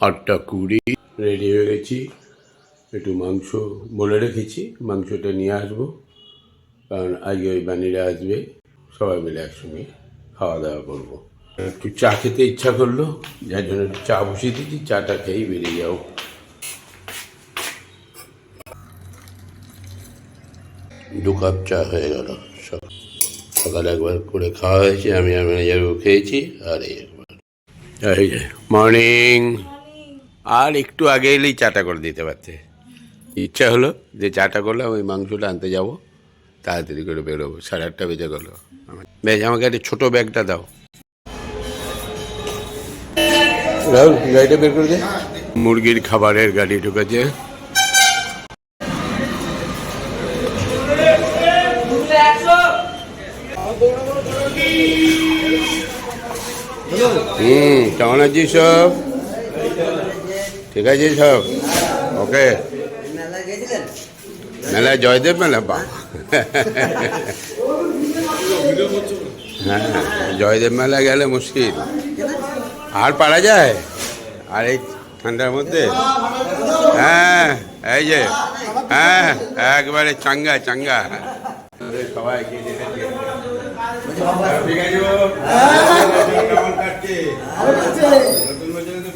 আটটা কুড়ি রেডি হয়ে গেছি। একটু মাংস বলে রেখেছি, মাংসটা নিয়ে আসব। কারণ আজকে ওই বানিরা আসবে, সবাই মিলে একসঙ্গে খাওয়া দাওয়া করব। একটু চা খেতে ইচ্ছা করল, যার জন্য চা বসিয়ে দিচ্ছি চাটা খেয়েই বেরিয়ে যাও দু কাপ চা হয়ে গেল সক- সকালে একবার করে খাওয়া হয়েছে, আমি ম্যানেজারও খেয়েছি, আর এই একবার। মর্নিং আর একটু আগে এলেই চাটা করে দিতে পারতে। ইচ্ছা হলো যে চাটা করলাম, ওই মাংসটা আনতে যাব, তাড়াতাড়ি করে বেরোবো, সাড়ে আটটা বেজে গেলো। বেশ, আমাকে একটা ছোটো ব্যাগটা দাও। রাহুল, গাড়িটা বের করে দে। মুরগির খাবারের গাড়ি ঢুকেছে। হুম, কেমন আছিস সব? ঠিক আছে সব? ওকে। মেলা গেছিলেন মেলা জয়দেব মেলা বা হ্যাঁ জয়দেব মেলা গেলে মুশকিল। আর পারা যায়? আর এই ঠান্ডার মধ্যে? হ্যাঁ এই যে হ্যাঁ একবারে চাঙ্গা চাঙ্গা। সবাই ঠিক আছে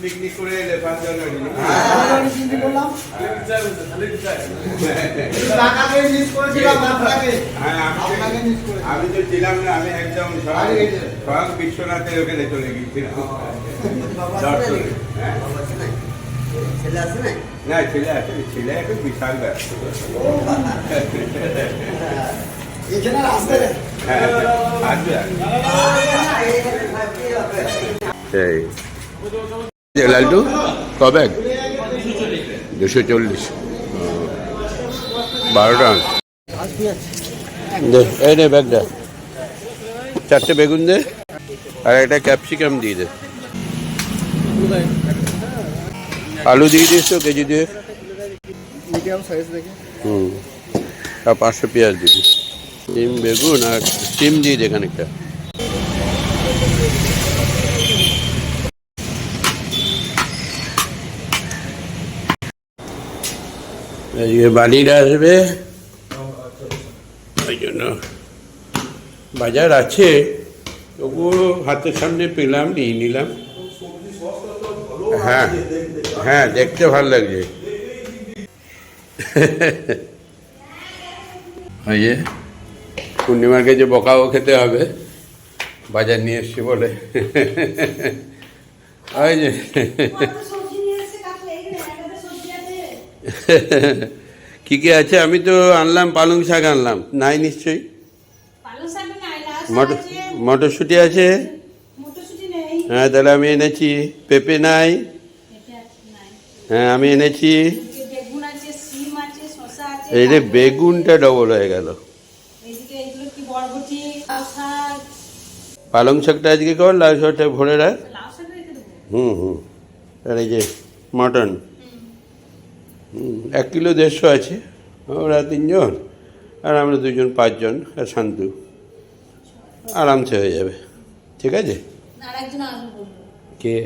পিকনিক করে এলে পাঁচ জানুয়ারি। হ্যাঁ, আমি তো- ছিলাম না আমি একদম সব সব বিশ্বনাথের ওখানে চলে হ্যাঁ? ছেলে আছে না না ছেলে আছে ছেলে এখন বিশাল ব্যস্ত। হ্যাঁ আসবে। সেই লালটু কবে? দুশো চল্লিশ। বারোটা। এই নে ব্যাগটা। চারটে বেগুন দে আর একটা ক্যাপসিকাম দিয়ে দে। আলু দিয়ে দিস তো কেজি দিয়ে। হুম আর পাঁচশো পেঁয়াজ দিবি ডিম বেগুন আর ডিম দিয়ে দে খানিকটা। এই বানিরা আসবে ওই জন্য বাজার আছে। তবুও হাতের সামনে পেলাম, নিয়ে নিলাম। হ্যাঁ হ্যাঁ দেখতে ভালো লাগছে। ওই যে, পূর্ণিমার কাছে বকাও খেতে হবে। বাজার নিয়ে এসছি বলে। ওই যে। কি কি আছে? আমি তো আনলাম পালং শাক আনলাম। নাই নিশ্চয়ই? মটর মটরশুঁটি আছে? হ্যাঁ তাহলে আমি এনেছি। পেঁপে নাই? হ্যাঁ আমি এনেছি। এই যে বেগুনটা ডবল হয়ে গেল। লাউ পালং শাকটা আজকে কর লাল শাকটা ভরে রাখ লাউ হুম হুম। আর এই যে মটন। এক কিলো দেড়শো আছে। ওরা তিনজন আর আমরা দুজন পাঁচজন আর শান্তু। আরামসে হয়ে যাবে। ঠিক আছে? কে?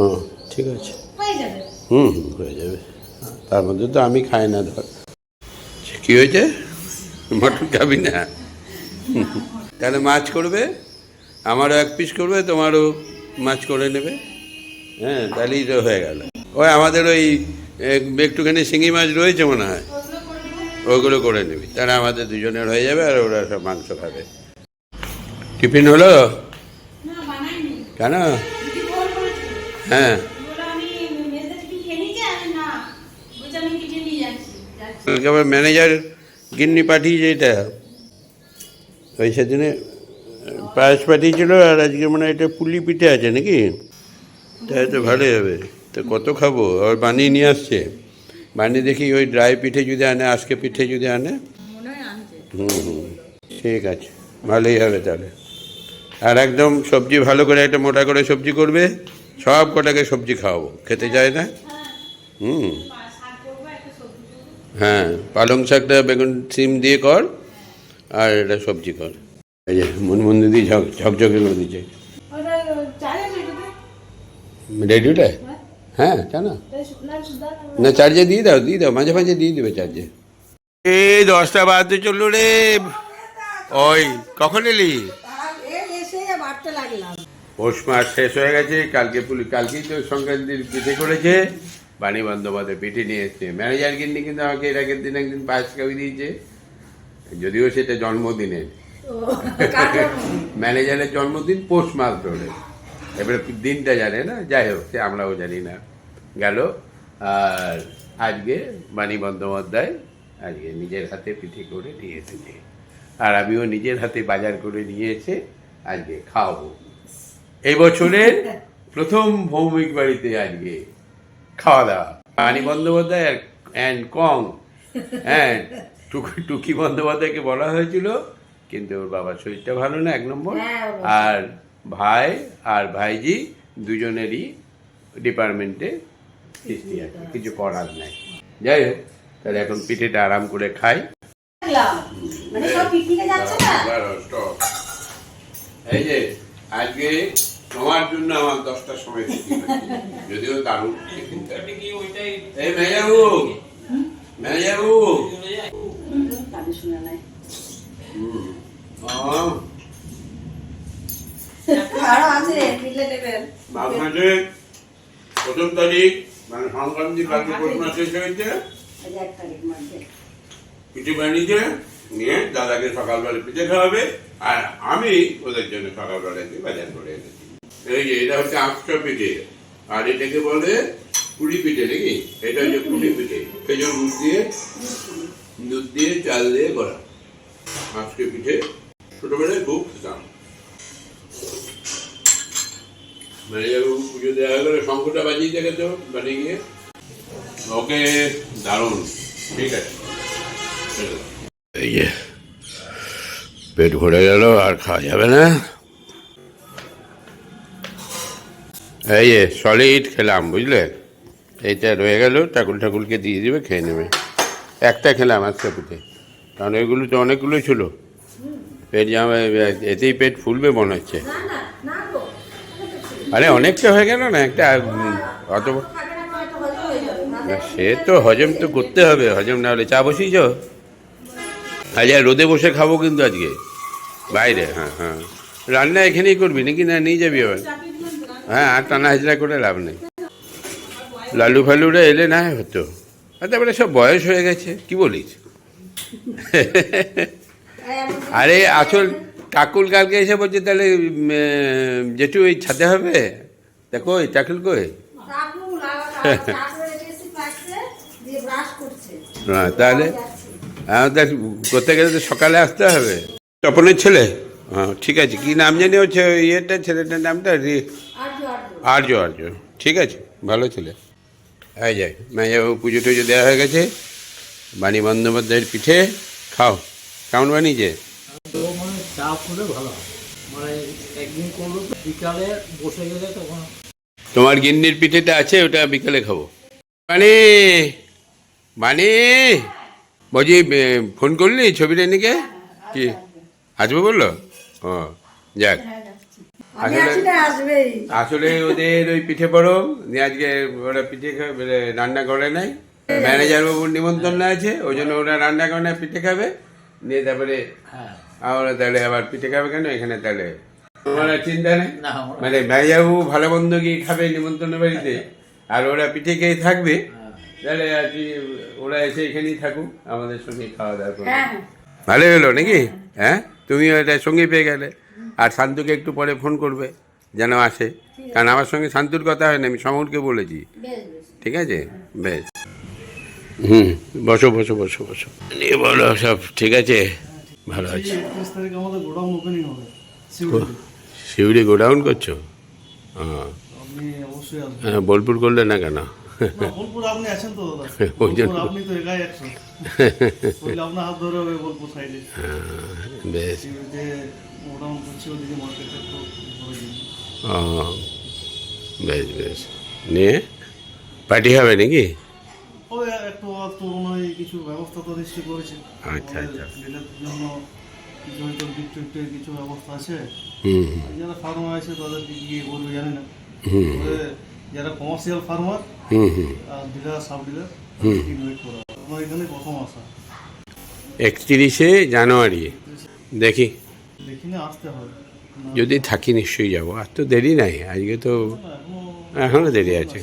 ও ঠিক আছে। হুম হুম হয়ে যাবে। তার মধ্যে তো আমি খাই না ধর। কি হয়েছে? মটন খাবি না? তাহলে মাছ করবে আমারও এক পিস করবে তোমারও মাছ করে নেবে। হ্যাঁ তাহলেই তো হয়ে গেল। ওই আমাদের ওই একটুখানি শিঙি মাছ রয়েছে মনে হয়। ওইগুলো করে নিবি। তাহলে আমাদের দুজনের হয়ে যাবে আর ওরা সব মাংস খাবে। টিফিন হলো? কেন? হ্যাঁ। আবার ম্যানেজার গিন্নি পাঠিয়েছে এটা। ওই সেদিনে পায়েস পাঠিয়েছিল আর আজকে মানে এটা পুলি পিঠে আছে নাকি? তাই তো ভালোই হবে। তো কত খাব? আবার বানিয়ে নিয়ে আসছে। বানিয়ে দেখি ওই ড্রাই পিঠে যদি আনে আজকে পিঠে যদি আনে। হুম হুম। ঠিক আছে ভালোই হবে তাহলে। আর একদম সবজি ভালো করে একটা মোটা করে সবজি করবে সব কটাকে সবজি খাওয়াবো। খেতে চায় না? হুম। হ্যাঁ পালং শাকটা বেগুন সিম দিয়ে কর আর এটা সবজি কর। এই যে মনমন্দির দিয়ে ঝক ঝকঝকে করে দিচ্ছে। রেডিওটা হ্যাঁ কেন? না চার্জে দিয়ে দাও দিয়ে দাও মাঝে মাঝে দিয়ে দেবে চার্জে এই দশটা বাজতে চলল রে। ওই কখন এলি? পৌষ মাস শেষ হয়ে গেছে কালকে পুলি কালকেই তো সংক্রান্তির পিঠে করেছে। বাণী বন্দ্যোপাধ্যায় পিঠে নিয়ে এসছে। ম্যানেজার কিন্তু কিন্তু আমাকে এর আগের দিন একদিন পায়েস খাওয়ি দিয়েছে। যদিও সেটা জন্মদিনের। ম্যানেজারের জন্মদিন পৌষ মাস ধরে। এবারে দিনটা জানে না যাই হোক সে আমরাও জানি না। গেল আর আজকে বাণী বন্দ্যোপাধ্যায় আজকে নিজের হাতে পিঠে করে নিয়ে এসেছে। আর আমিও নিজের হাতে বাজার করে নিয়ে এসে আজকে খাওয়াবো। এই বছরের প্রথম ভৌমিক বাড়িতে আজকে খাওয়া দাওয়া। বাণী বন্দ্যোপাধ্যায় অ্যান্ড কং। হ্যাঁ টুকি টুকি বন্দ্যোপাধ্যায়কে বলা হয়েছিল কিন্তু ওর বাবার শরীরটা ভালো না এক নম্বর। হ্যাঁ, আর ভাই আর ভাইজি দুজনেরই ডিপার্টমেন্টে সৃষ্টি আছে কিছু করার নাই যাই হোক তাহলে এখন পিঠেটা আরাম করে খাই মানে. এই যে আজকে তোমার জন্য আমার দশটার সময়। যদিও দারুণ। এই মেজাবু মেজাবু কানে প্রথম তারিখ মানে শেষ হয়েছে। বানিয়েছে, নিয়ে দাদাকে সকালবেলা পিঠে খাওয়াবে, আর আমি ওদের জন্য সকালবেলা বাজার করে এনেছি। এই যে, এটা হচ্ছে আটটা পিঠে। আর এটাকে বলে কুড়ি পিঠে নাকি? এটা হচ্ছে কুড়ি পিঠে। খেজুর দুধ দিয়ে দুধ দিয়ে চাল দিয়ে করা। আজকে পিঠে। ছোটবেলায় খুব খেতাম। পুজো দেওয়া গেলে শঙ্করটা বাজিয়ে দেখে তো গিয়ে। ওকে দারুণ। ঠিক আছে। এই যে পেট ভরে গেল আর খাওয়া যাবে না। এই যে সলিড খেলাম বুঝলে? এইটা রয়ে গেল ঠাকুর ঠাকুরকে দিয়ে দেবে খেয়ে নেবে। একটা খেলাম আজকে পিঠে কারণ ওইগুলো তো অনেকগুলো ছিল। পেট জামা এতেই পেট ফুলবে মনে হচ্ছে। আরে অনেকটা হয়ে গেল না? একটা অত সে তো হজম তো করতে হবে হজম না হলে চা বসিয়েছ? আজ আর রোদে বসে খাব কিন্তু আজকে। বাইরে হ্যাঁ হ্যাঁ। রান্না এখানেই করবি নাকি? না নিয়ে যাবি আবার? হ্যাঁ আর টানা হাজরা করে লাভ নেই। লালু ফালুরা এলে না হতো। আর তারপরে সব বয়স হয়ে গেছে কি বলিস? আরে আসল কাকুল কালকে এসে বলছে তাহলে জেঠু ওই ছাতে হবে? দেখো ওই টাকুল কই? হ্যাঁ তাহলে। আমাদের করতে গেলে তো সকালে আসতে হবে। তপনের ছেলে? হ্যাঁ ঠিক আছে। কি নাম জানি হচ্ছে ইয়েটা ছেলেটার নামটা? আর্য আর্য। ঠিক আছে ভালো ছেলে। হয়ে যায় মেয়েবাবু পুজো টুজো দেওয়া হয়ে গেছে। বাণী বন্দ্যোপাধ্যায়ের পিঠে খাও। কেমন বানিয়েছে চা ফুলে ভালো হয় মানে একদিন করল বিকালে বসে গেলে তখন তোমার গিন্নির পিঠেটা আছে ওটা বিকেলে খাব। বাণী বাণী বলছি ফোন করলি ছবিটা নিকে কি আসব বলল? ও যাক। আমি আসলে- আছি না আসবেই। আসলে ওদের ওই পিঠে নিয়ে আজকে ওরা পিঠে খাবে মানে রান্না করে নাই। ম্যানেজার বাবুর নিমন্ত্রণ আছে ওই জন্য ওরা রান্না করে না পিঠে খাবে। নিয়ে তারপরে হ্যাঁ। আমরা তাহলে আবার পিঠে খাবে কেন? এখানে তাহলে। তোমার আর চিন্তা নেই? মানে বাবু ভালো মন্দ গিয়ে খাবে নিমন্ত্রণ বাড়িতে? আর ওরা পিঠে খেয়ে থাকবে? তাহলে আর কি ওরা এসে এখানেই থাকুক আমাদের সঙ্গে খাওয়া দাওয়া করবে হ্যাঁ হ্যাঁ। ভালো হলো নাকি? হ্যাঁ? তুমিও এটা সঙ্গে পেয়ে গেলে। আর শান্তুকে একটু পরে ফোন করবে যেন আসে। কারণ আমার সঙ্গে শান্তুর কথা হয় না আমি সমরকে বলেছি। ঠিক আছে? বেশ। হুম বসো বসো বসো বসো। নিয়ে বলো সব ঠিক আছে? ভালো আছে। তারিখ আমাদের গোডাউন ওপেনিং হবে সিউড়িতে। শিউড়ি গোডাউন করছ? হ্যাঁ আপনি অবশ্যই আসবেন। হ্যাঁ, বোলপুর করলে না কেন? বোলপুর আপনি আছেন তো দাদা। ওই জন্য। বোলপুর আপনি তো একাই একশো। বললে আপনার হাত ধরে হবে বোলপুর সাইডে হ্যাঁ, বেশ। গোডাউন করছি ওদিকে মার্কেটে একটু ও বেশ বেশ। নিয়ে পার্টি হবে নাকি? ওই একটু মনে হয় কিছু ব্যবস্থা তো করেছে। আচ্ছা, আচ্ছা। জন্য কিছু হয়তো গিফট কিছু ব্যবস্থা আছে। যারা ফার্মার আছে তাদেরকে বলবে জানি না। তবে যারা commercial farmer hmm hmm. Dealer sub dealer invite করা। আমার এখানে প্রথম আসা। একত্রিশে জানুয়ারি। দেখি। দেখি না আসতে হবে। যদি থাকি নিশ্চয়ই যাব। আর তো দেরি নাই আজকে তো এখনও এখনও দেরি আছে।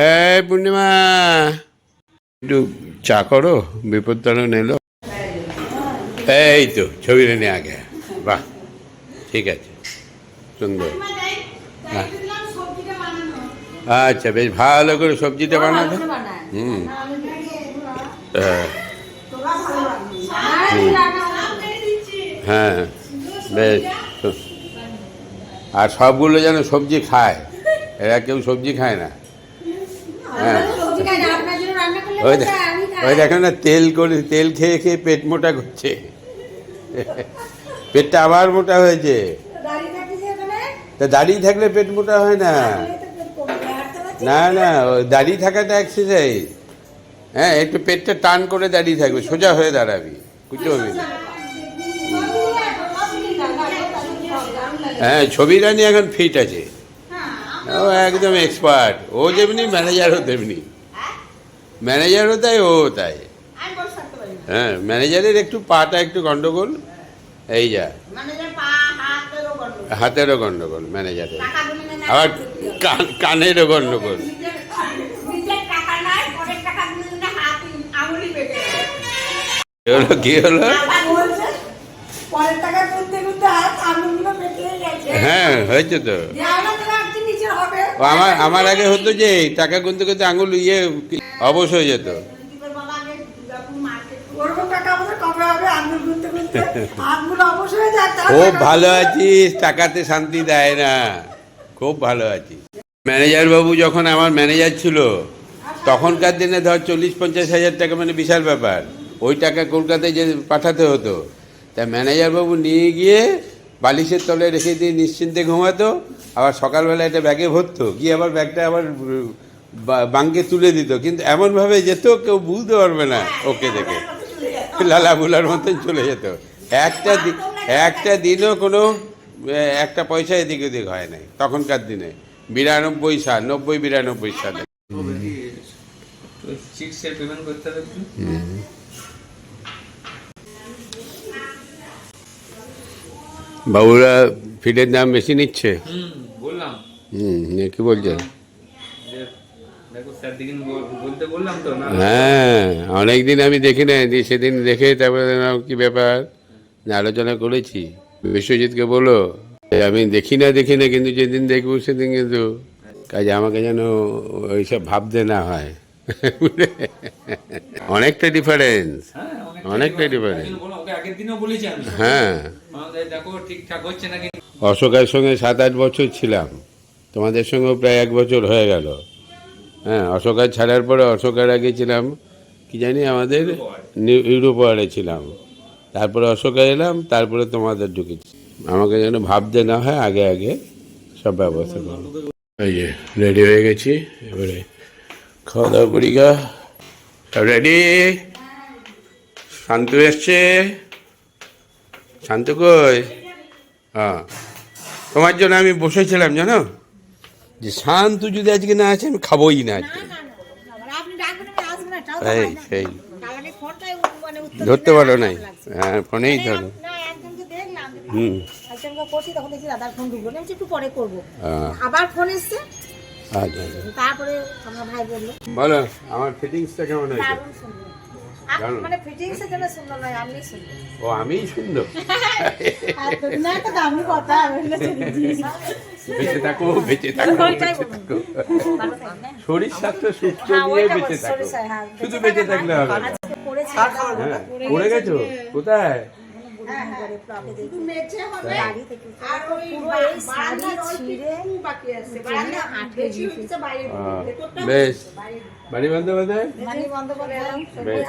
এই পূর্ণিমা! একটু চা করো বিপদতারণ এলো এই তো ছবিটা নিয়ে আগে। বাহ ঠিক আছে সুন্দর। হ্যাঁ। আচ্ছা বেশ ভালো করে সবজিটা বানাবে হুম। হ্যাঁ। হুম। হ্যাঁ বেশ। আর সবগুলো যেন সবজি খায়। এরা কেউ সবজি খায় না। হ্যাঁ সবজি খাই না, আপনার জন্য রান্না করলে ওই দেখ- ওই দেখো না তেল করে তেল খেয়ে খেয়ে পেট মোটা করছে। পেটটা আবার মোটা হয়েছে। তা দাঁড়িয়ে থাকলে পেট মোটা হয় না। না না দাঁড়িয়ে থাকাটা এক্সারসাইজ হ্যাঁ একটু পেটটা টান করে দাঁড়িয়ে থাকবে সোজা হয়ে দাঁড়াবি বুঝতে পারবি হ্যাঁ ছবি রানি এখন ফিট আছে। ও একদম এক্সপার্ট ও যেমনি ম্যানেজারও তেমনি। ম্যানেজারও তাই ও তাই। হ্যাঁ ম্যানেজারের একটু পাটা একটু গন্ডগোল। এই যা। হাতেরও গন্ডগোল। ম্যানেজারের আবার কান কানেরও গন্ডগোল। কি হলো কি। হ্যাঁ হয়েছে তো। আমার আমার আগে হতো যে টাকা গুনতে গুনতে আঙুল ইয়ে অবশ হয়ে যেত। খুব ভালো আছিস টাকাতে শান্তি দেয় না। খুব ভালো আছিস। ম্যানেজার বাবু যখন আমার ম্যানেজার ছিল তখনকার দিনে ধর চল্লিশ পঞ্চাশ হাজার টাকা মানে বিশাল ব্যাপার। ওই টাকা কলকাতায় যে পাঠাতে হতো তা ম্যানেজার বাবু নিয়ে গিয়ে বালিশের তলে রেখে দিয়ে নিশ্চিন্তে ঘুমাতো আবার সকালবেলা একটা ব্যাগে ভরতো গিয়ে আবার ব্যাগটা আবার বাঙ্কে তুলে দিত। কিন্তু এমনভাবে যেত কেউ বুঝতে পারবে না ওকে দেখে। লালা বুলার মতন চলে যেত। একটা একটা দিনও কোনো একটা পয়সা এদিক ওদিক হয় নাই তখনকার দিনে। বিরানব্বই সাল নব্বই বিরানব্বই সালে। চিটসের পেমেন্ট করতে হবে বাবুরা ফিডের দাম বেশি নিচ্ছে। হুম বললাম। হুম কি বলছেন? যে দেখো স্যার দিন বলতে বললাম তো না? হ্যাঁ অনেক দিন আমি দেখি না সেদিন দেখে তারপরে কি ব্যাপার আলোচনা করেছি। বিশ্বজিৎকে বলো আমি দেখি না দেখি না কিন্তু যেদিন দেখব সেদিন কিন্তু কাজে আমাকে যেন ওইসব ভাবতে না হয়। অনেকটা ডিফারেন্স হ্যাঁ বলেছি আমি। হ্যাঁ। দেখো ঠিকঠাক হচ্ছে নাকি? অশোকের সঙ্গে সাত আট বছর ছিলাম। তোমাদের সঙ্গেও প্রায় এক বছর হয়ে গেল। হ্যাঁ অশোকার ছাড়ার পরে অশোকার আগে ছিলাম কি জানি আমাদের ইউরোপোয়ারে ছিলাম। তারপরে অশোকা এলাম তারপরে তোমাদের ঢুকেছি। আমাকে যেন ভাবতে না হয় আগে আগে সব ব্যবস্থা করো। এই যে রেডি হয়ে গেছি। এবারে খাওয়া দাওয়া করি গা। সব রেডি শান্তু এসছে। শান্ত কই? হ্যাঁ। তোমার জন্য আমি বসেছিলাম জানো? যে শান্ত যদি আজকে না আছে আমি খাবোই না আজকে। এই সেই। মানে ধরতে পারো নাই। হ্যাঁ ফোনেই ধরো। হুম। হ্যাঁ, আবার ফোন এসছে। আচ্ছা আচ্ছা। তারপরে আমার ভাই বলল বলো আমার ফিটিংসটা কেমন হয়েছে? মানে ফিটিংস জন্য সুন্দর নয় আপনি সুন্দর। ও আমিই সুন্দর। না তো দামি কথা আমি বেঁচে থাকো বেঁচে থাকো বেঁচে থাকো। ভালো থাকবেন, হ্যাঁ? শরীর স্বাস্থ্য সুস্থ হ্যাঁ, নিয়ে বেঁচে থাকো। হ্যাঁ, শুধু বেঁচে থাকলে হবে আজকে করেছি, হ্যাঁ পড়ে গেছো কোথায়? হবে বেশি। বাড়ি মানি বন্ধ করে এলাম।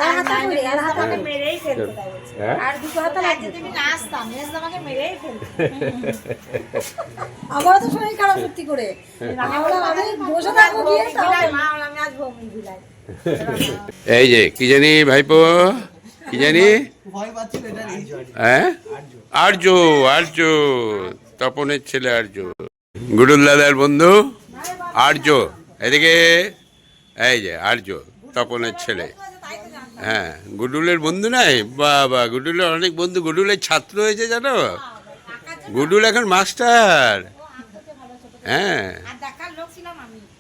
আর হাতে তুলি, আর হাতে আমাকে মেরেই ফেলতো তাই হ্যাঁ? আর দুটো হাতে লাগছে তুমি নাচতাম নেচতে আমাকে মেরেই ফেলতো। আমারও তো শরীর খারাপ সত্যি করে। বসে থাকব গিয়ে তাহলে। মা আমি আজ ভোগ বিলাই এই যে কি জানি ভাইপো? কি জানি? হ্যাঁ? আর্য আর্য তপনের ছেলে আর্য গুডুল দাদার বন্ধু আর্য এদিকে এই যে, আর্য, তপনের ছেলে। হ্যাঁ গুডুলের বন্ধু নাই? বাবা, গুডুলের অনেক বন্ধু, গুডুলের ছাত্র হয়েছে জানো? গুডুল এখন মাস্টার। হ্যাঁ।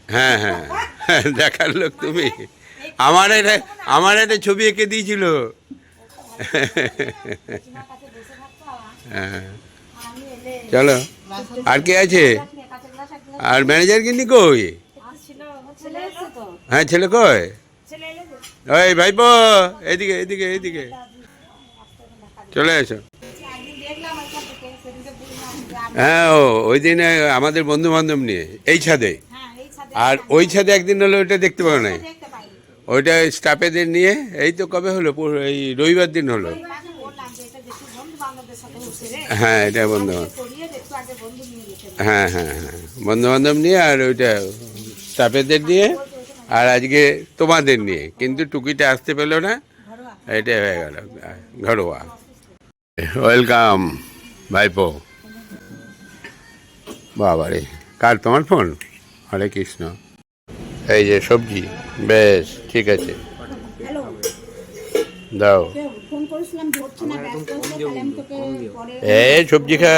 হ্যাঁ হ্যাঁ। দেখার লোক তুমি। আমার এটা, আমার একটা ছবি এঁকে দিয়েছিল। হ্যাঁ। চলো, আর কে আছে? আর ম্যানেজার কিন্তু কই? হ্যাঁ ছেলে কই ওই ভাইপো এদিকে এদিকে এদিকে চলে এসো। হ্যাঁ ও ওই দিনে আমাদের বন্ধু বান্ধব নিয়ে এই ছাদে। হ্যাঁ এই ছাদে। আর ওই ছাদে একদিন হলো ওইটা দেখতে পাবো না ওইটা স্টাফেদের নিয়ে এই তো কবে হলো? এই রবিবার দিন হলো। হ্যাঁ এটা বন্ধু হ্যাঁ হ্যাঁ হ্যাঁ বন্ধু বান্ধব নিয়ে আর ওইটা স্টাফেদের নিয়ে আর আজকে তোমাদের নিয়ে কিন্তু টুকিটা আসতে পেল না এটা হয়ে গেল ঘরোয়া। ওয়েলকাম ভাইপো। বাবা রে কার তোমার ফোন? হরে কৃষ্ণ। এই যে সবজি বেশ ঠিক আছে। দাও। এই সবজি খা।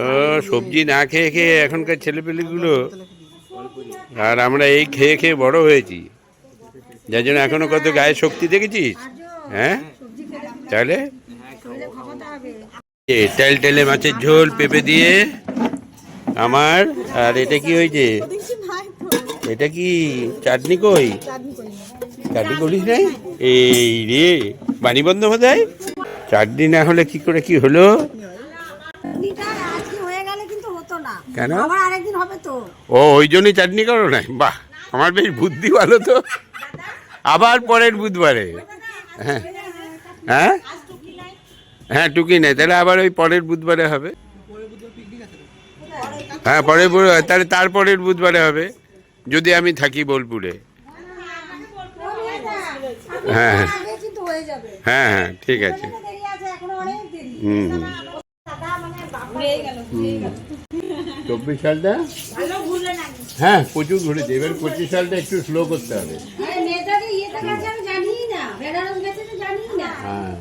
ও সবজি না খেয়ে খেয়ে এখনকার ছেলেপেলেগুলো আর আমরা এই খেয়ে খেয়ে বড় হয়েছি। যার জন্য এখনও কত গায়ে শক্তি দেখেছিস? হ্যাঁ? তাহলে? তেল টেলে মাছের ঝোল পেঁপে দিয়ে আমার, আর এটা কি হয়েছে এটা কি চাটনি কই? চাটনি করিস নাই? এই রে, বাণী বন্ধ বোধ চাটনি না হলে কি করে কি হলো চাটনিটা আজকে হয়ে গেলে কিন্তু হতো না কেন? আবার আরেকদিন হবে তো। ও ওই জন্যই চাটনি করো নাই? বাহ আমার বেশ বুদ্ধি ভালো তো। আবার পরের বুধবারে। হ্যাঁ। হ্যাঁ? হ্যাঁ টুকি নেই। তাহলে আবার ওই পরের বুধবারে হবে। হ্যাঁ পরের তাহলে তারপরের বুধবারে হবে। যদি আমি থাকি বোলপুরে। হ্যাঁ হ্যাঁ। হয়ে হ্যাঁ ঠিক আছে। হুম। হুম ঘুরেই গেল ঘুরেই গেল চব্বিশ সালটা? হ্যাঁ প্রচুর ঘুরেছে। এবার পঁচিশ সালটা একটু স্লো করতে হবে। না। হ্যাঁ।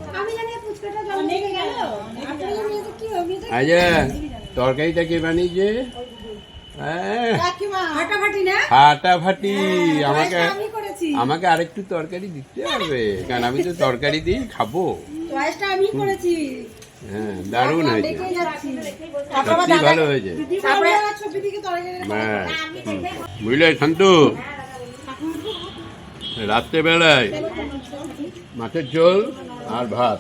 মেয়েটা আচ্ছা তরকারিটা কে বানিয়েছে? হ্যাঁ। ফাটাফাটি না? আমাকে আমাকে আরেকটু তরকারি দিতে হবে। কারণ আমি তো তরকারি দিয়েই খাব। আমি করেছি। হ্যাঁ দারুণ হয়েছে। সত্যি ভালো হয়েছে। হ্যাঁ। হুম। বুঝলে রাত্রেবেলায় মাছের ঝোল আর ভাত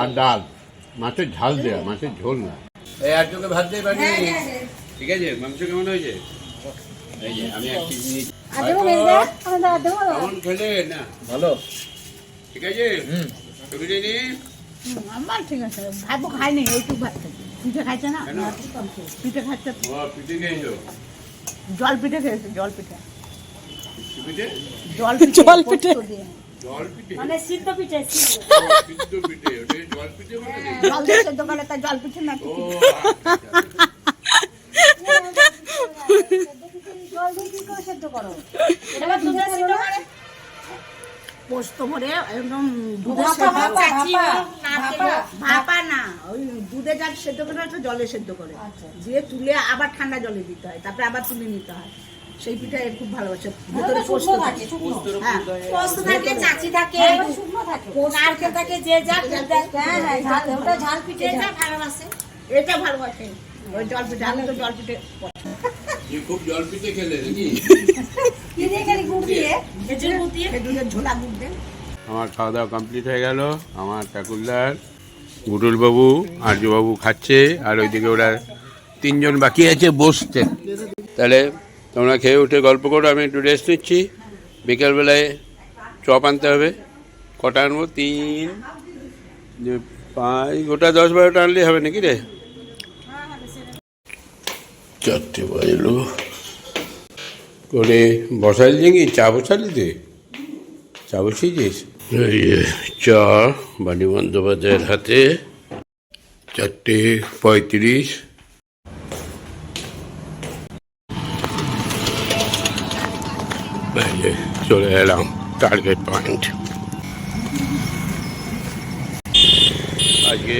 আর ডাল। মাছের ঝাল দেওয়া মাছের ঝোল না। এই আর ভাত দিয়ে পারি ঠিক আছে মাংস কেমন হয়েছে? এই যে আমি এক পিস নিয়েছি। কেমন খেলে? না ভালো। ঠিক আছে? তুমি নি আমার ঠিক আছে। ভাইপো খায়নি এইটুকু ভাত খাইছে পিঠে খাইছে না? পিঠে খাচ্ছে ও পিঠে খেয়েছো জল পিঠে খেয়েছে জল পিঠে। জল পিঠে জল পিঠে। জল পিঠে? মানে সিদ্ধ পিঠে সিদ্ধ। পিঠে জল পিঠে নাকি? জল সেদ্ধ করে তাই জল পিঠে না ও আচ্ছা, জল দিয়ে কি করে সেদ্ধ করো? এটা দুধের সিদ্ধ করে? পোস্ত করে একদম দুধে ভাপা না ওই দুধে জল সেদ্ধ করে একটু জলে সেদ্ধ করে। দিয়ে তুলে আবার ঠান্ডা জলে দিতে হয় তারপরে আবার তুলে নিতে হয়। সেই পিঠা খুব ভালোবাসে। ভেতরে পোস্ত থাকে। থাকে হ্যাঁ। পোস্ত থাকে চাচি থাকে হ্যাঁ, শুকনো থাকে। নারকেল থাকে। যে যা হ্যাঁ হ্যাঁ ওটা ঝাল পিঠে যে যা ভালোবাসে এটা ভালোবাসে। ওই জল পিঠে আমি তো জল পিঠে খুব জল পিঠে খেলে নাকি? আমার খাওয়া দাওয়া কমপ্লিট হয়ে গেল। আমার ঠাকুরদার গুডুলবাবু আর্যবাবু খাচ্ছে। আর ওইদিকে ওরা তিনজন বাকি আছে বসছে। তাহলে তোমরা খেয়ে উঠে গল্প করো আমি একটু রেস্ট নিচ্ছি। বিকেলবেলায় চপ আনতে হবে। কটা আনব? তিন যে পাঁচ গোটা দশ বারোটা আনলেই হবে নাকি রে? চারটে বাজলো। করে বসাইল দেখি চা বসালি তুই চা বসিয়েছিস যে চা বাণী বন্দ্যোপাধ্যায়ের হাতে, চারটে পঁয়ত্রিশ। চলে এলাম টার্গেট পয়েন্ট আজকে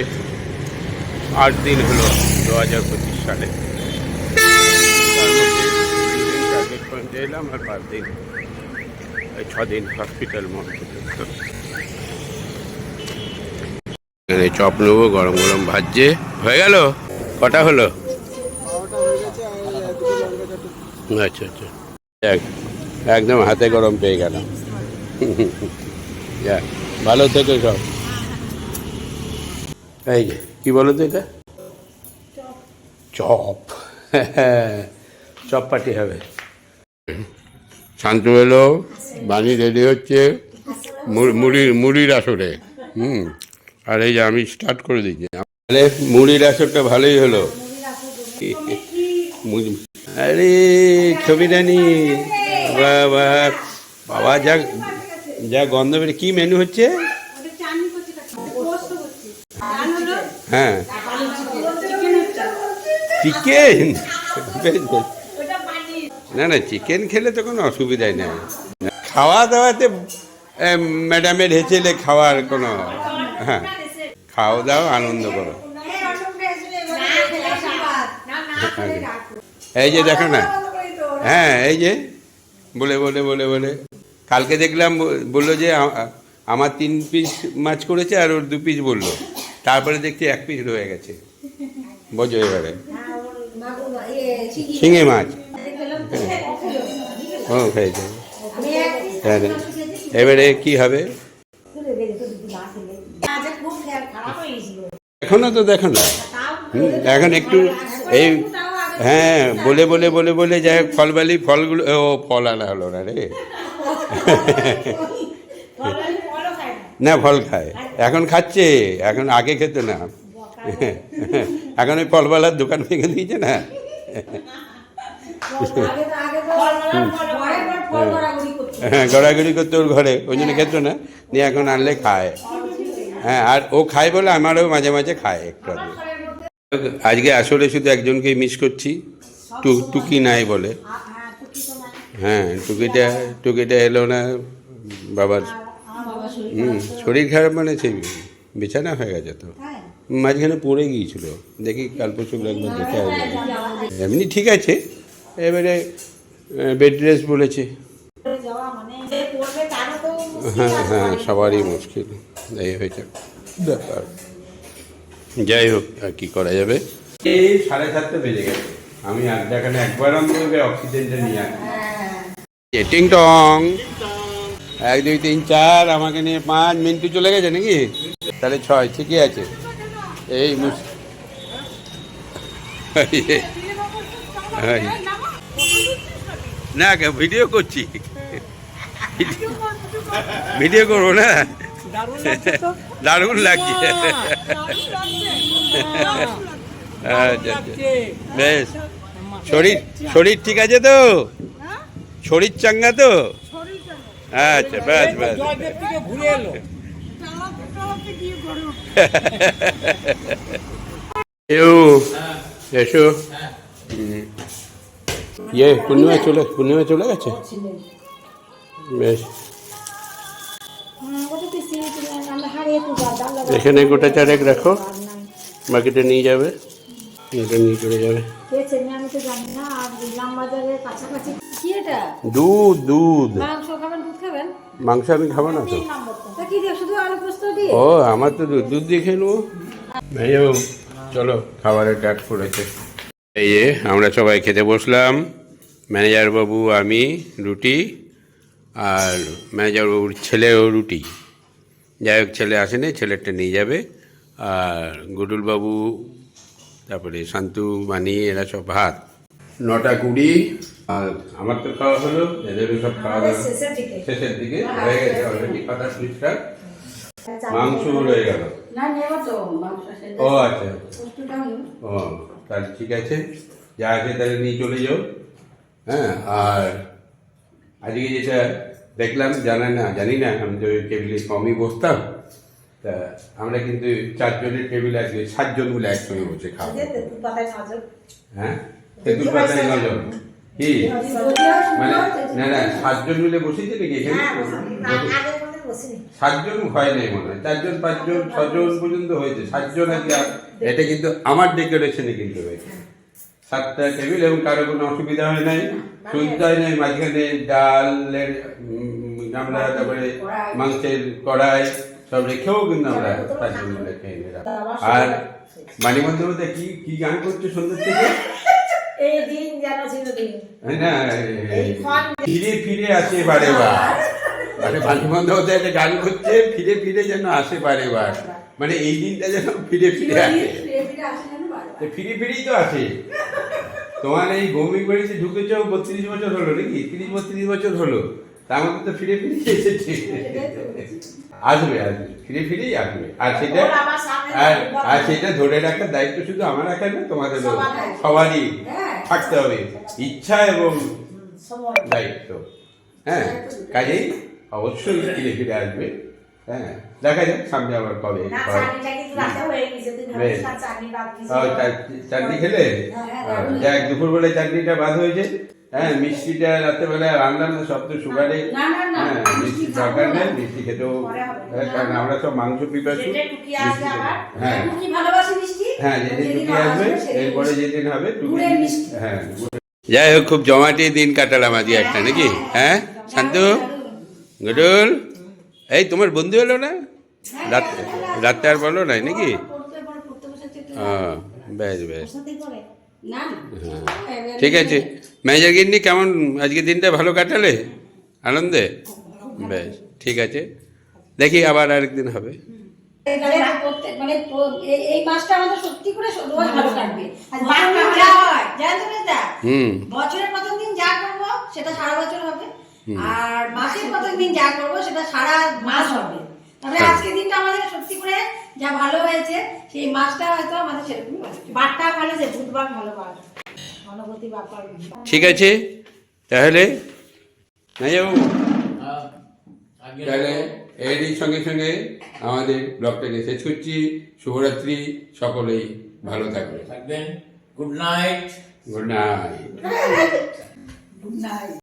আট দিন হলো দু হাজার পঁচিশ সালে তার মধ্যে দুদিন টার্গেট এলাম আর পাঁচ দিন এই ছ দিন হসপিটাল এখানে চপ নেব গরম গরম ভাজছে হয়ে গেল? কটা হলো? আচ্ছা আচ্ছা। একদম হাতে গরম পেয়ে গেলাম। ভালো থেকে সব। এই যে কি বলো তো এটা? চপ। চপ। পাটি হবে। শান্ত এলো বাণী রেডি হচ্ছে মুড়ির মুড়ির আসরে। হুম আর এই যে আমি স্টার্ট করে দিচ্ছি। তাহলে মুড়ির আসরটা ভালোই হলো। আরে ছবিটা নি বাবা বাবা যা যা গন্ধ বেরে কি মেনু হচ্ছে? হ্যাঁ। চিকেন। না না চিকেন খেলে তো কোনো অসুবিধাই নেই। খাওয়া দাওয়াতে ম্যাডামের হেঁচেলে খাওয়ার কোনো হ্যাঁ খাওয়া দাও আনন্দ করো। এই যে দেখো না হ্যাঁ এই যে বলে বলে বলে বলে। কালকে দেখলাম বলল যে আমার তিন পিস মাছ করেছে আর ওর দু পিস বলল। তারপরে দেখছি এক পিস রয়ে গেছে। বোঝো এবারে। শিঙে মাছ। ও খেয়েছে হ্যাঁ রে। এবারে কি হবে? এখনও তো, দেখো না। এখন একটু এই হ্যাঁ বলে বলে বলে বলে যাই হোক, ফলবালি ফলগুলো, ও, ফল আনা হলো না রে। না, ফল খায়। এখন খাচ্ছে, এখন আগে খেত না। এখন ওই ফলবালার দোকান ভেঙে দিয়েছে না। হ্যাঁ। গড়াগড়ি করতো ওর ঘরে ওই জন্য খেত না। নিয়ে এখন আনলে খায়। হ্যাঁ আর ও খায় বলে আমারও মাঝে মাঝে খায় একটু আজকে আসলে শুধু একজনকেই মিস করছি। টু টুকি নাই বলে। হ্যাঁ টুকিটা টুকিটা এলো না বাবার। হুম শরীর খারাপ মানে সেই বিছানা হয়ে গেছে তো। মাঝখানে পড়ে গিয়েছিল। দেখি কাল পরশু একবার দেখে আসব এমনি ঠিক আছে। এবারে বেড রেস্ট বলেছে। হ্যাঁ হ্যাঁ সবারই মুশকিল। এই হয়েছে ব্যাপার। যাই হোক আর কি করা যাবে? এই সাড়ে সাতটা বেজে গেছে। আমি আড্ডাখানে একবার অন্তত অক্সিজেনটা নিয়ে আসি টিং টং। এক দুই তিন চার আমাকে নিয়ে পাঁচ মিনিট চলে গেছে নাকি? তাহলে ছয় ঠিকই আছে। এই মুশ এই। না কে ভিডিও করছি। ভিডিও করব না? দারুণ লাগছে আচ্ছা আচ্ছা। বেশ। শরীর শরীর ঠিক আছে তো? শরীর চাঙ্গা তো? আচ্ছা ব্যাস ব্যাস এসো। হুম। ইয়ে পূর্ণিমা চলে পূর্ণিমা চলে গেছে? বেশ। এখানে গোটা চারেক রাখো। বাকিটা নিয়ে যাবে। এটা নিয়ে চলে যাবে। দুধ দুধ। মাংস আমি খাব না তো। ও আমার তো দুধ দুধ দিয়ে খেয়ে নেব। ভাইও চলো খাবারের ডাক পড়েছে। এই যে আমরা সবাই খেতে বসলাম। ম্যানেজার বাবু আমি রুটি আর ম্যানেজার বাবুর ছেলেও রুটি। যাই হোক ছেলে আসেনি ছেলেরটা নিয়ে যাবে। আর গুডুল বাবু তারপরে শান্তু মানি এরা সব ভাত। নটা কুড়ি আর আমার তো খাওয়া হলো এদেরও সব খাওয়া দাওয়া শেষের দিকে। হয়ে গেছে অলরেডি কথা পরিষ্কার মাংস রয়ে গেল। ও আচ্ছা। ও তাহলে ঠিক আছে। যা আছে তাহলে নিয়ে চলে যাও। হ্যাঁ আর আজকে যেটা দেখলাম জানা না জানি না আমি তো ওই টেবিলে কমই বসতাম। তা আমরা কিন্তু চারজনের টেবিল আজকে সাতজন মিলে একসঙ্গে বসে খাব। হ্যাঁ? তেঁতুল পাতায় নজন কি? মানে না না সাতজন মিলে বসেছে নাকি এখানে? সাতজন হয় নাই মনে হয়। চারজন পাঁচজন ছজন পর্যন্ত হয়েছে। সাতজন আজকে আর- এটা কিন্তু আমার ডেকোরেশনে কিন্তু হয়েছে। সাতটা টেবিল এবং কারও কোনো অসুবিধা হয় নাই সুবিধা হয় নাই মাঝখানে ডালের উম, গামলা তারপরে মাংসের কড়াই সব রেখেও কিন্তু আমরা খেয়ে নিলাম আর মানিমন্দ মধ্যে কি কি গান করছে সন্ধ্যের থেকে? না ফিরে ফিরে আসে বারে বার। মানে বন্দ্যোপাধ্যায় একটা গান করছে ফিরে ফিরে যেন আসে বারে বার। মানে এই দিনটা যেন ফিরে ফিরে আসে। তো ফিরে ফিরেই তো আছে। তোমার এই ভৌমিক বাড়িতে ঢুকেছ বত্রিশ বছর হলো নাকি? তিরিশ বত্রিশ বছর হলো। তার মধ্যে তো ফিরে ফিরে এসেছে। আসবে আসবে। ফিরে ফিরেই আসবে। আর সেটা আর আর সেটা ধরে রাখার দায়িত্ব শুধু আমার রাখার না তোমাদের সবারই। থাকতে হবে। ইচ্ছা এবং দায়িত্ব। হ্যাঁ। কাজেই অবশ্যই ফিরে ফিরে আসবে। হ্যাঁ দেখা যাক সামনে আবার কবে হয়। চাটনি খেলে? আহ, যাক দুপুর বেলায় চাটনিটা বাদ হয়েছে। হ্যাঁ মিষ্টিটা রাত্রেবেলায় রান্নার না সব তো সুগারে হ্যাঁ মিষ্টি দরকার নেই মিষ্টি খেতেও হ্যাঁ, কারণ আমরা সব মাংস পিপাসু। হ্যাঁ। কি ভালোবাসি মিষ্টি হ্যাঁ যেদিন টুকি আসবে এরপরে যেদিন হবে টুকি হ্যাঁ যাই হোক খুব জমাটি দিন কাটালাম আজকে একটা নাকি? হ্যাঁ শান্তু? গুডুল এই তোমার বন্ধু এলো না? রাত রাত্রে আর বলো নাই নাকি? ও বেশ বেশ। হ্যাঁ। ঠিক আছে। ম্যানেজার গিন্নি কেমন আজকে দিনটা ভালো কাটালে? আনন্দে? বেশ ঠিক আছে। দেখি আবার আরেকদিন হবে। এখানে প্রত্যেক- মানে এই- এই মাসটা আমাদের সত্যি করে রোজ ভালো কাটবে আর বারটা বারটা হয়। হয়? হুম। বছরের প্রথম দিন যা করব সেটা সারা বছর হবে। আর মাসের প্রথম দিন যা করব সেটা সারা মাস হবে। তবে। আজকের দিনটা আমাদের সত্যি করে যা ভালো হয়েছে সেই মাসটা হয়তো আমাদের সেরকম বারটা ভালো যে বুধবার ভালো বার ঠিক আছে তাহলে আগে তাহলে এরই সঙ্গে সঙ্গে আমাদের ব্লগটাকে শেষ করছি। শুভরাত্রি সকলেই ভালো থাকবে থাকবেন। Good night. Good night. নাই